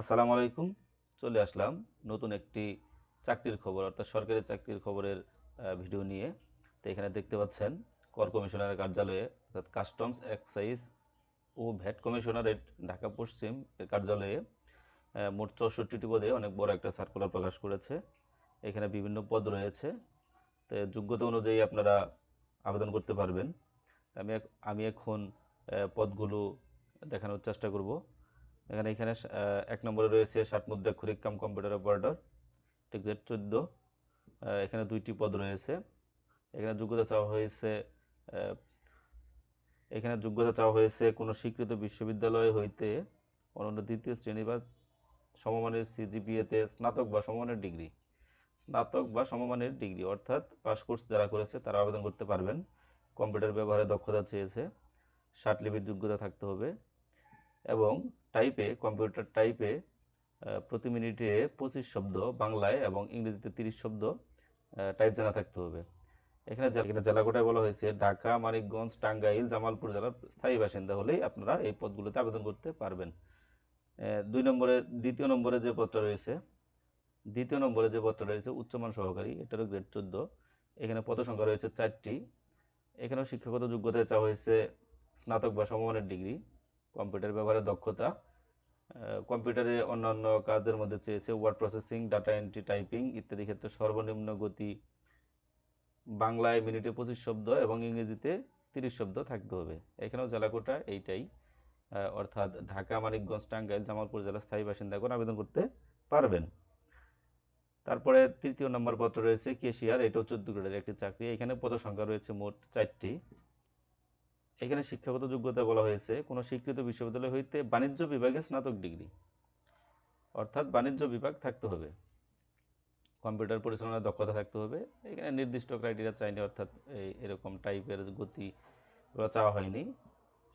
আসসালামু আলাইকুম। চলে আসলাম নতুন একটি চাকরির খবর, অর্থাৎ সরকারি চাকরির খবরের ভিডিও নিয়ে। তো এখানে দেখতে পাচ্ছেন কর কমিশনারের কার্যালয়ে, অর্থাৎ কাস্টমস এক্সাইজ ও ভ্যাট কমিশনারের ঢাকা পশ্চিম এর কার্যালয়ে মোট চৌষট্টিটি পদে অনেক বড় একটা সার্কুলার প্রকাশ করেছে। এখানে বিভিন্ন পদ রয়েছে। তো যোগ্যতা অনুযায়ী আপনারা আবেদন করতে পারবেন। আমি আমি এখন পদগুলো দেখানোর চেষ্টা করব। এখানে এখানে এক নম্বরে রয়েছে ষাট মুদ্রাক্ষরিক কাম কম্পিউটার অপারেটর এটি গ্রেড চোদ্দ। এখানে দুইটি পদ রয়েছে। এখানে যোগ্যতা চাওয়া হয়েছে এখানে যোগ্যতা চাওয়া হয়েছে কোনো স্বীকৃত বিশ্ববিদ্যালয় হইতে অনন্য দ্বিতীয় শ্রেণি বা সমমানের সিজিপিএতে স্নাতক বা সমমানের ডিগ্রি। স্নাতক বা সমমানের ডিগ্রি, অর্থাৎ পাস কোর্স যারা করেছে তারা আবেদন করতে পারবেন। কম্পিউটার ব্যবহারে দক্ষতা চেয়েছে, ষাট লিপির যোগ্যতা থাকতে হবে। এবং টাইপে কম্পিউটার টাইপে প্রতি মিনিটে পঁচিশ শব্দ বাংলায় এবং ইংরেজিতে তিরিশ শব্দ টাইপ জানা থাকতে হবে। এখানে এখানে জেলা কোটায় বলা হয়েছে, ঢাকা, মানিকগঞ্জ, টাঙ্গাইল, জামালপুর জেলার স্থায়ী বাসিন্দা হলেই আপনারা এই পদগুলোতে আবেদন করতে পারবেন। দুই নম্বরে, দ্বিতীয় নম্বরে যে পদটা রয়েছে, দ্বিতীয় নম্বরে যে পদটা রয়েছে, উচ্চমান সহকারী এটারও গ্রেড চোদ্দ। এখানে পদ সংখ্যা রয়েছে চারটি। এখানেও শিক্ষাগত যোগ্যতায় চাওয়া হয়েছে স্নাতক বা সমমানের ডিগ্রি কম্পিউটার ব্যবহারের দক্ষতা কম্পিউটারে অন্যান্য কাজের মধ্যে চেয়েছে word processing data entry typing ইত্যাদি ক্ষেত্রে সর্বনিম্ন গতি বাংলায় মিনিটে পঁচিশ শব্দ এবং ইংরেজিতে তিরিশ শব্দ থাকতে হবে। এখানেও জেলাকোটা এইটাই অর্থাৎ ঢাকা, মানিকগঞ্জ, টাঙ্গাইল, জামালপুর জেলা স্থায়ী বাসিন্দাগণ আবেদন করতে পারবেন। তারপরে তৃতীয় নম্বর পত্র রয়েছে, কেশিয়ার এটাও চোদ্দ গ্রেডের একটি চাকরি। এখানে পদ সংখ্যা রয়েছে মোট চারটি। এখানে শিক্ষাগত যোগ্যতা বলা হয়েছে। কোনো স্বীকৃত বিশ্ববিদ্যালয় হইতে বাণিজ্য বিভাগে স্নাতক ডিগ্রি। অর্থাৎ বাণিজ্য বিভাগ থাকতে হবে। কম্পিউটার পরিচালনার দক্ষতা থাকতে হবে। এখানে নির্দিষ্ট ক্রাইটেরিয়া চাইনি, অর্থাৎ এই এরকম টাইপের গতি এগুলো চাওয়া হয়নি।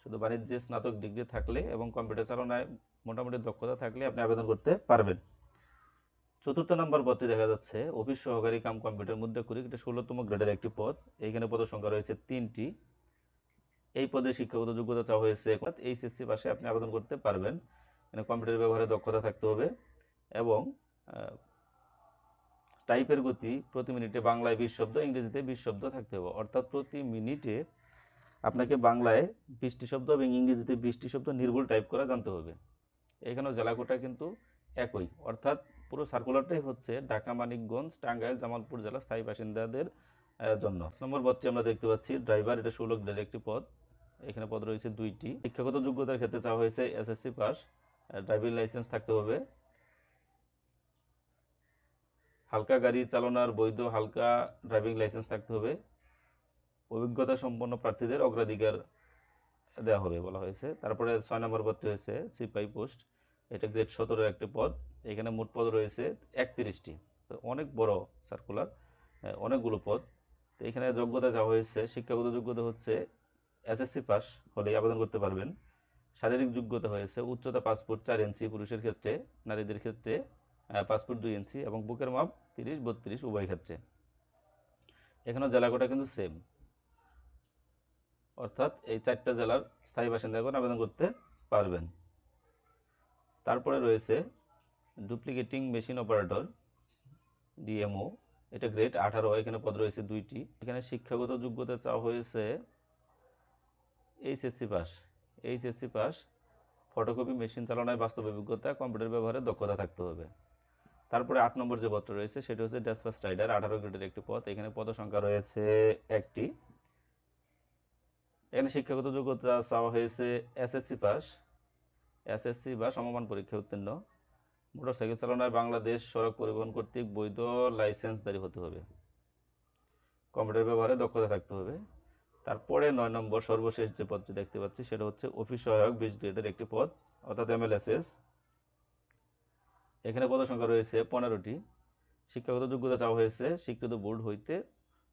শুধু বাণিজ্যে স্নাতক ডিগ্রি থাকলে এবং কম্পিউটার চালনায় মোটামুটি দক্ষতা থাকলে আপনি আবেদন করতে পারবেন। চতুর্থ নম্বর পদটি দেখা যাচ্ছে। অফিস সহকারী কাম কম্পিউটার মধ্যে করি, এটা ষোলোতম গ্রেডের একটি পদ। এইখানে পদ সংখ্যা রয়েছে তিনটি। এই পদে শিক্ষাগত যোগ্যতা চাওয়া হয়েছে। এইচএসসি পাশে আপনি আবেদন করতে পারবেন। এখানে কম্পিউটার ব্যবহারে দক্ষতা থাকতে হবে এবং টাইপের গতি প্রতি মিনিটে বাংলায় বিশ শব্দ, ইংরেজিতে বিশ শব্দ থাকতে হবে। অর্থাৎ প্রতি মিনিটে আপনাকে বাংলায় বিশটি শব্দ এবং ইংরেজিতে বিশটি শব্দ নির্ভুল টাইপ করা জানতে হবে। এখানেও জেলাকোটা কিন্তু একই। অর্থাৎ পুরো সার্কুলারটাই হচ্ছে ঢাকা, মানিকগঞ্জ, টাঙ্গাইল, জামালপুর জেলা স্থায়ী বাসিন্দাদের জন্য। নম্বর পদটি আমরা দেখতে পাচ্ছি ড্রাইভার এটা ষোলো গ্রেডের একটি পদ। এখানে পদ রয়েছে দুইটি। শিক্ষাগত যোগ্যতার ক্ষেত্রে চাওয়া হয়েছে এসএসসি পাস ড্রাইভিং লাইসেন্স থাকতে হবে। হালকা গাড়ি চালানোর বৈধ হালকা ড্রাইভিং লাইসেন্স থাকতে হবে। অভিজ্ঞতা সম্পন্ন প্রার্থীদের অগ্রাধিকার দেওয়া হবে বলা হয়েছে। তারপরে ছয় নম্বর পদটি হয়েছে সিপাই পোস্ট, এটা গ্রেড সতেরোর একটি পদ। এখানে মোট পদ রয়েছে একত্রিশটি। অনেক বড় সার্কুলার অনেকগুলো পদ। তো এখানে যোগ্যতা যা হয়েছে, শিক্ষাগত যোগ্যতা হচ্ছে এসএসসি পাস হলেই আবেদন করতে পারবেন। শারীরিক যোগ্যতা হয়েছে, উচ্চতা পাসপোর্ট চার ইঞ্চি পুরুষের ক্ষেত্রে, নারীদের ক্ষেত্রে পাসপোর্ট দুই ইঞ্চি এবং বুকের মাপ তিরিশ, বত্রিশ উভয় ক্ষেত্রে। এখানেও জেলাকোটা কিন্তু সেম অর্থাৎ এই চারটা জেলার স্থায়ী বাসিন্দাগণ আবেদন করতে পারবেন। তারপরে রয়েছে ডুপ্লিকেটিং মেশিন অপারেটর ডিএমও এটা গ্রেড আঠারো, এখানে পদ রয়েছে দুইটি। এখানে শিক্ষাগত যোগ্যতা চাওয়া হয়েছে HSC pass. HSC pass, photocopy, machine চালানোয় বাস্তব অভিজ্ঞতা, কম্পিউটার ব্যবহারে দক্ষতা থাকতে হবে। তারপরে আট নম্বর যে পদটা রয়েছে, সেটা হচ্ছে ড্যাসপাস রাইডার আঠারো গ্রেডের একটি পদ। এখানে পদ সংখ্যা রয়েছে একটি। এখানে শিক্ষাগত যোগ্যতা চাওয়া হয়েছে এসএসসি পাস এসএসসি বা সমমান পরীক্ষা উত্তীর্ণ। মোটরসাইকেল চালানোয় বাংলাদেশ সড়ক পরিবহন কর্তৃক বৈধ লাইসেন্সধারী হতে হবে। কম্পিউটার ব্যবহারে দক্ষতা থাকতে হবে। তারপরে নয় নম্বর সর্বশেষ যে পদটি দেখতে পাচ্ছি, সেটা হচ্ছে অফিস সহায়ক বিশ গ্রেডের একটি পদ, অর্থাৎ এমএলএসএস। এখানে পদ সংখ্যা রয়েছে পনেরোটি। শিক্ষাগত যোগ্যতা চাওয়া হয়েছে স্বীকৃত বোর্ড হইতে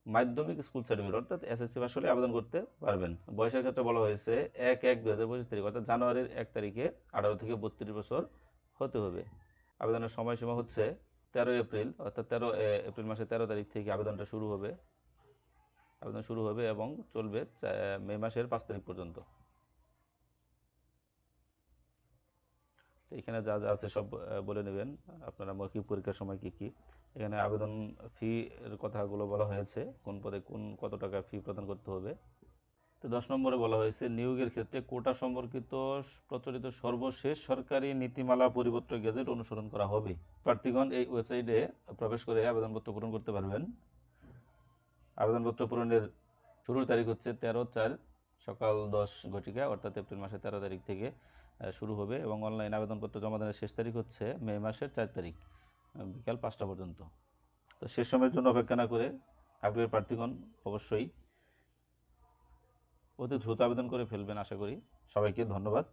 মাধ্যমিক স্কুল সার্টিফিকেট, অর্থাৎ এসএসসি পাস হলে আবেদন করতে পারবেন। বয়সের ক্ষেত্রে বলা হয়েছে এক এক দু হাজার পঁচিশ তারিখ, অর্থাৎ জানুয়ারির এক তারিখে আঠারো থেকে বত্রিশ বছর হতে হবে। আবেদনের সময়সীমা হচ্ছে তেরো এপ্রিল, অর্থাৎ তেরো এপ্রিল মাসের তেরো তারিখ থেকে আবেদনটা শুরু হবে। আবেদন শুরু হবে এবং চলবে মে মাসের পাঁচ তারিখ পর্যন্ত। তো এখানে যা যা আছে সব বলে নেবেন। আপনারা মৌখিক পরীক্ষার সময় কি কি? এখানে আবেদন ফি এর কথাগুলো বলা হয়েছে, কোন পদে কোন, কত টাকা ফি প্রদান করতে হবে। দশ নম্বরে বলা হয়েছে, নিয়োগের ক্ষেত্রে কোটা সম্পর্কিত প্রচলিত সর্বশেষ সরকারি নীতিমালা, পরিপত্র, গেজেট অনুসরণ করা হবে। প্রার্থীগণ এই ওয়েবসাইটে প্রবেশ করে আবেদনপত্র পূরণ করতে পারবেন। আবেদনপত্র পূরণের শুরুর তারিখ হচ্ছে তেরো চার সকাল দশ ঘটিকা, অর্থাৎ এপ্রিল মাসের তেরো তারিখ থেকে শুরু হবে এবং অনলাইন আবেদনপত্র জমা দানের শেষ তারিখ হচ্ছে মে মাসের চার তারিখ বিকাল পাঁচটা পর্যন্ত। তো শেষ সময়ের জন্য অপেক্ষা না করে আগ্রহের প্রার্থীগণ অবশ্যই অতি দ্রুত আবেদন করে ফেলবেন আশা করি। সবাইকে ধন্যবাদ।